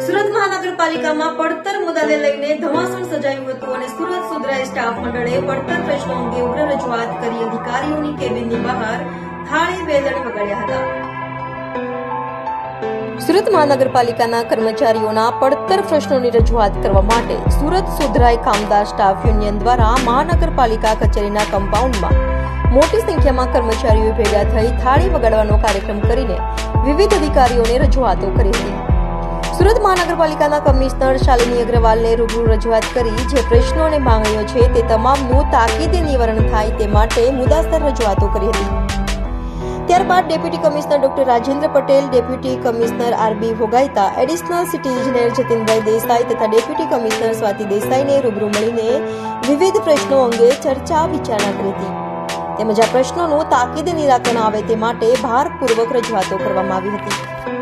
મહાનગરપાલિકામાં પડતર મુદ્દાને લઈને ધમાસણ સજાયું હતું અને સુરત સુધરાઈ સ્ટાફ મંડળે પડતર પ્રશ્નો અંગે ઉગ્ર રજૂઆત કરી અધિકારીઓની કેબિનની બહાર થાળી બેદડી વગાડ્યા હતા. સુરત મહાનગરપાલિકાના કર્મચારીઓના પડતર પ્રશ્નોની રજૂઆત કરવા માટે સુરત સુધરાઈ કામદાર સ્ટાફ યુનિયન દ્વારા મહાનગરપાલિકા કચેરીના કમ્પાઉન્ડમાં મોટી સંખ્યામાં કર્મચારીઓ ભેગા થઈ થાળી વગાડવાનો કાર્યક્રમ કરીને વિવિધ અધિકારીઓને રજૂઆતો કરી હતી. મહાનગરપાલિકાના કમિશનર શાલિની અગ્રવાલને રૂબરૂ રજૂઆત કરી જે પ્રશ્નો અને માંગણીઓ છે તે તમામનું તાકીદે નિવારણ થાય તે માટે મુદ્દાસર રજૂઆતો કરી હતી. ત્યારબાદ deputy commissioner doctor Rajendra Patel, deputy commissioner R B Bhogaita additional city ઇજનેર જતીનભાઈ દેસાઈ તથા ડેપ્યુટી કમિશનર સ્વાતિ દેસાઈને રૂબરૂ મળીને વિવિધ પ્રશ્નો અંગે ચર્ચા વિચારણા કરી હતી. તેમજ આ પ્રશ્નોનું તાકીદે નિરાકરણ આવે તે માટે ભારપૂર્વક રજૂઆતો કરવામાં આવી હતી.